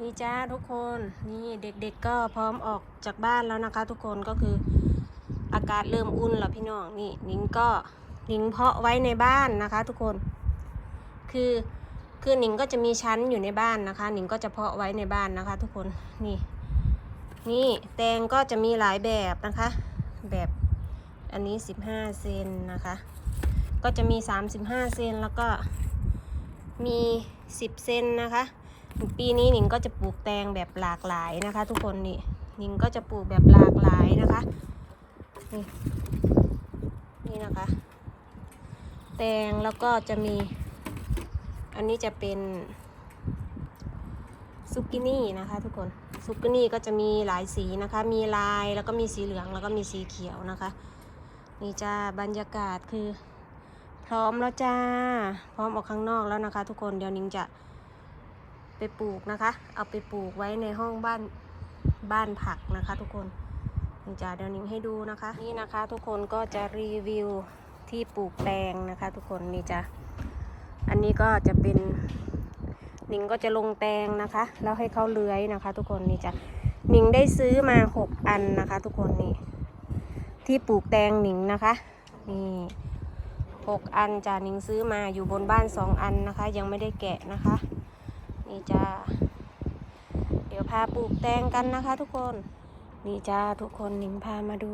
นี่จ้าทุกคนนี่เด็กๆก็พร้อมออกจากบ้านแล้วนะคะ ทุกคนก็คืออากาศเริ่มอุ่นแล้วพี่น้องนี่นิงก็นิงเพาะไว้ในบ้านนะคะ ทุกคน คือคือหนิงก็จะมีชั้นอยู่ในบ้านนะคะหนิงก็จะเพาะไว้ในบ้านนะคะ ทุกคนนี่ นี่แตงก็จะมีหลายแบบนะคะ แบบอันนี้ 15เซนนะคะ ก็จะมี 35เซนแล้วก็มี 10เซนนะคะ ปีนี้หนิงก็จะปลูกแตงแบบหลากหลายนะคะ ทุกคนนี่หนิงก็จะปลูกแบบหลากหลายนะคะ นี่นี่นะคะ แตงแล้วก็จะมี อันนี้จะเป็นซุกินี่นะคะ ทุกคนซุกินี่ก็จะมีหลายสีนะคะ มีลายแล้วก็มีสีเหลืองแล้วก็มีสีเขียวนะคะ นี่จ้าบรรยากาศคือ พร้อมแล้วจ้า พร้อมออกข้างนอกแล้วนะคะ ทุกคนเดี๋ยวนิงจะ ไปปลูกนะคะ เอาไปปลูกไว้ในห้องบ้านบ้านผักนะคะ ทุกคนนิงจะเดี๋ยวนิงให้ดูนะคะ นี่นะคะ ทุกคนก็จะรีวิวที่ปลูกแตงนะคะ ทุกคนนี่จะอันนี้ก็จะเป็นนิงก็จะลงแตงนะคะ แล้วให้เขาเลื้อยนะคะ ทุกคนนี่จะนิงได้ซื้อมาหกอันนะคะ ทุกคนนี่ที่ปลูกแตงหนิงนะคะนี่หกอันจ้าหนิงซื้อมาอยู่บนบ้านสองอันนะคะ ยังไม่ได้แกะนะคะ นี่จ้า เดี๋ยวพาปลูกแตงกันนะคะ ทุกคน นี่จ้าทุกคนหนิงพามาดู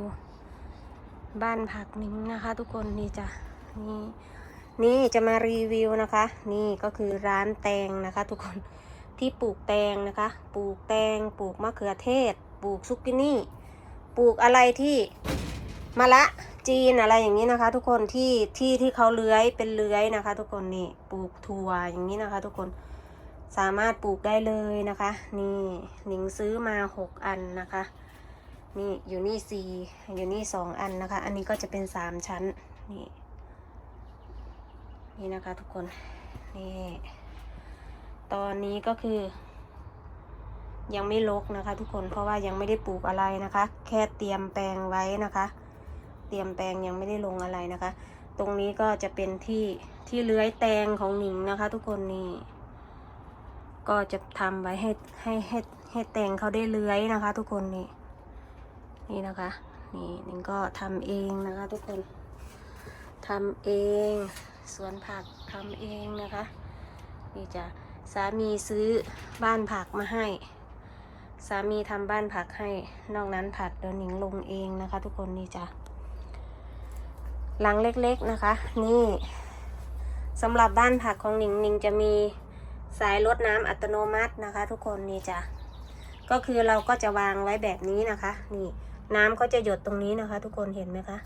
บ้านผักหนิงนะคะ ทุกคนนี่จ้านี่นี่จะมารีวิวนะคะ นี่ก็คือร้านแตงนะคะ ทุกคนที่ปลูกแตงนะคะ ปลูกแตง ปลูกมะเขือเทศ ปลูกซุกกินี่ ปลูกอะไรที่มะละจีนอะไรอย่างนี้นะคะ ทุกคนที่ที่ที่เขาเลื้อยเป็นเลื้อยนะคะ ทุกคนนี่ปลูกถั่วอย่างนี้นะคะ ทุกคน สามารถปลูกได้เลยนะคะ นี่หนิงซื้อมาหกอันนะคะ นี่อยู่นี่สี่อยู่นี่สองอันนะคะ อันนี้ก็จะเป็นสามชั้น นี่ นี่นะคะทุกคน นี่ ตอนนี้ก็คือ ยังไม่ลกนะคะ ทุกคน เพราะว่ายังไม่ได้ปลูกอะไรนะคะ แค่เตรียมแปลงไว้นะคะ เตรียมแปลงยังไม่ได้ลงอะไรนะคะ ตรงนี้ก็จะเป็นที่ที่เลื้อยแตงของหนิงนะคะ ทุกคนนี่ ก็จะทำไว้ให้ให้ให้ให้แตงเขาได้เลื้อยนะคะ ทุกคนนี่นี่นะคะ นี่นิงก็ทำเองนะคะ ทุกคนทำเองสวนผักทำเองนะคะนี่จะสามีซื้อบ้านผักมาให้ สามีทำบ้านผักให้ นอกนั้นผักเดี๋ยวหนิงลงเองนะคะ ทุกคนนี่จ้ะหลังเล็กๆนะคะ นี่สำหรับบ้านผักของหนิงหนิงจะมี สายรดน้ำอัตโนมัตินะคะ ทุกคนนี่จ้ะก็คือเราก็จะวางไว้แบบนี้นะคะ นี่น้ำเขาจะหยดตรงนี้นะคะ ทุกคนเห็นไหมคะ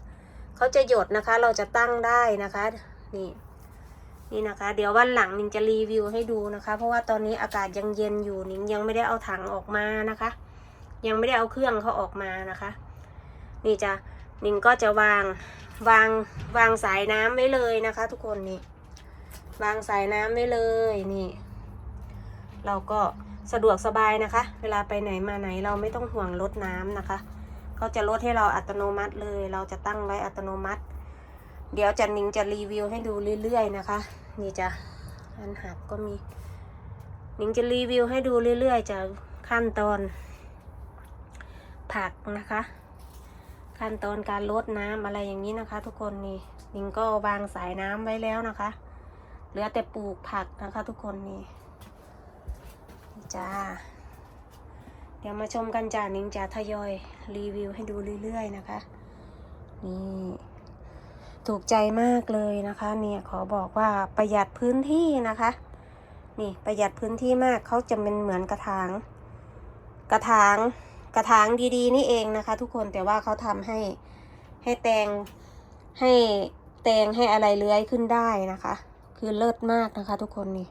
เขาจะหยดนะคะเราจะตั้งได้นะคะ นี่ นี่นะคะ เดี๋ยววันหลังนิงจะรีวิวให้ดูนะคะ เพราะว่าตอนนี้อากาศยังเย็นอยู่นิงยังไม่ได้เอาถังออกมานะคะ ยังไม่ได้เอาเครื่องเขาออกมานะคะ นี่จะนิงก็จะวางวางวางสายน้ำไว้เลยนะคะ ทุกคนนี่วางสายน้ำไว้เลยนี่ เราก็สะดวกสบายนะคะ เวลาไปไหนมาไหนเราไม่ต้องห่วงลดน้ำนะคะเขาจะลดให้เราอัตโนมัติเลย เราจะตั้งไว้อัตโนมัติ เดี๋ยวจันนิงจะรีวิวให้ดูเรื่อยๆนะคะ นี่จ้ะอันหักก็มีนิงจะรีวิวให้ดูเรื่อยๆจากขั้นตอน ผักนะคะ ขั้นตอนการลดน้ำอะไรอย่างนี้นะคะ ทุกคนนี่นิงก็วางสายน้ำไว้แล้วนะคะ เหลือแต่ปลูกผักนะคะ ทุกคนนี่ จ้า เดี๋ยวมาชมกันจ้านิงจะทยอยรีวิวให้ดูเรื่อยๆนะคะ นี่ ถูกใจมากเลยนะคะ เนี่ยขอบอกว่าประหยัดพื้นที่นะคะ นี่ประหยัดพื้นที่มากเขาจะเป็นเหมือนกระถาง กระถางกระถางดีๆ นี่เองนะคะ ทุกคนแต่ว่าเขาทำให้ให้แตงให้แตงให้อะไรเลื้อยขึ้นได้นะคะ คือเลิศมากนะคะทุกคนนี่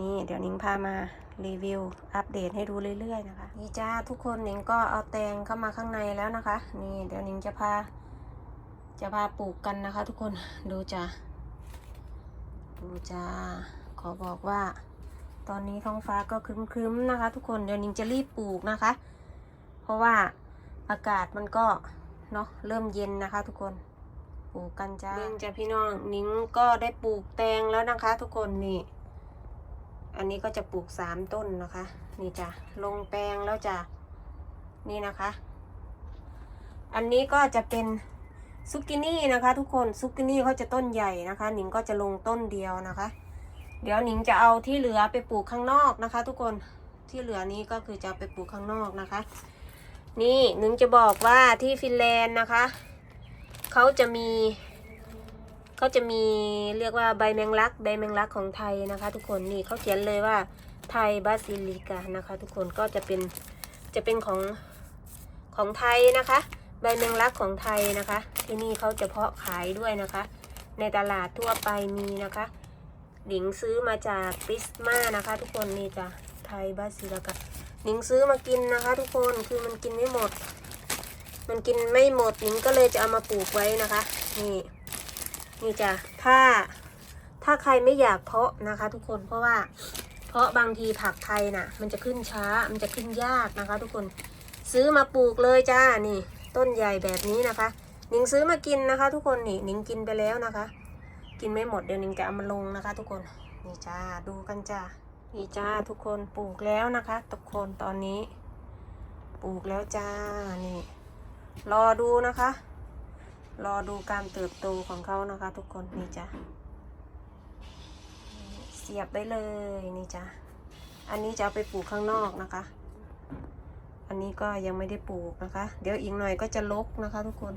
นี่เดี๋ยวนิ้งพามา รีวิว อัปเดตให้ดูเรื่อยๆนะคะ นี่จ้าทุกคนนิ้งก็เอาแตงเข้ามาข้างในแล้วนะคะ นี่เดี๋ยวนิ้งจะพา จะพาปลูกกันนะคะ ทุกคนดูจ้าดูจ้าขอบอกว่า ตอนนี้ท้องฟ้าก็ครึ้มๆนะคะ ทุกคนเดี๋ยวนิ้งจะรีบปลูกนะคะ เพราะว่าอากาศมันก็เนาะเริ่มเย็นนะคะ ทุกคนปลูกกันจ้าเนื่องจาพี่น้องนิ้งก็ได้ปลูกแตงแล้วนะคะ ทุกคนนี่ อันนี้ก็จะปลูกสามต้นนะคะ นี่จ้ะลงแปลงแล้วจะนี่นะคะ อันนี้ก็จะเป็นซุกินี่นะคะ ทุกคนซุกินี่เขาจะต้นใหญ่นะคะ หนิงก็จะลงต้นเดียวนะคะ เดี๋ยวหนิงจะเอาที่เหลือไปปลูกข้างนอกนะคะ ทุกคนที่เหลือนี้ก็คือจะไปปลูกข้างนอกนะคะ นี่หนิงจะบอกว่าที่ฟินแลนด์นะคะเขาจะมี เขาจะมีเรียกว่าใบแมงลักใบแมงลักของไทยนะคะ ทุกคนนี่เขาเขียนเลยว่าไทยบาซิลิกานะคะ ทุกคนก็จะเป็นจะเป็นของของไทยนะคะ ใบแมงลักของไทยนะคะ ที่นี่เขาจะเพาะขายด้วยนะคะ ในตลาดทั่วไปมีนะคะหนิงซื้อมาจากปริสมานะคะ ทุกคนนี่จ้ะไทยบาซิลิกาหนิงซื้อมากินนะคะ ทุกคนคือมันกินไม่หมด มันกินไม่หมดหนิงก็เลยจะเอามาปลูกไว้นะคะนี่ นี่จ้ะถ้าถ้าใครไม่อยากเพาะนะคะ ทุกคนเพราะว่า เพราะบางทีผักไทยน่ะ มันจะขึ้นช้ามันจะขึ้นยากนะคะ ทุกคนซื้อมาปลูกเลยจ้านี่ ต้นใหญ่แบบนี้นะคะหนิงซื้อมากินนะคะ ทุกคนนี่หนิงกินไปแล้วนะคะ กินไม่หมดเดี๋ยวหนิงจะเอามาลงนะคะ ทุกคนนี่จ้าดูกันจ้านี่จ้าทุกคนปลูกแล้วนะคะ ทุกคนตอนนี้ ปลูกแล้วจ้านี่ รอดูนะคะ รอดูการเติบโตของเขานะคะ ทุกคนนี่จ้ะเสียบได้เลยนี่จ้ะอันนี้จะเอาไปปลูกข้างนอกนะคะ อันนี้ก็ยังไม่ได้ปลูกนะคะ เดี๋ยวอีกหน่อยก็จะลกนะคะ ทุกคน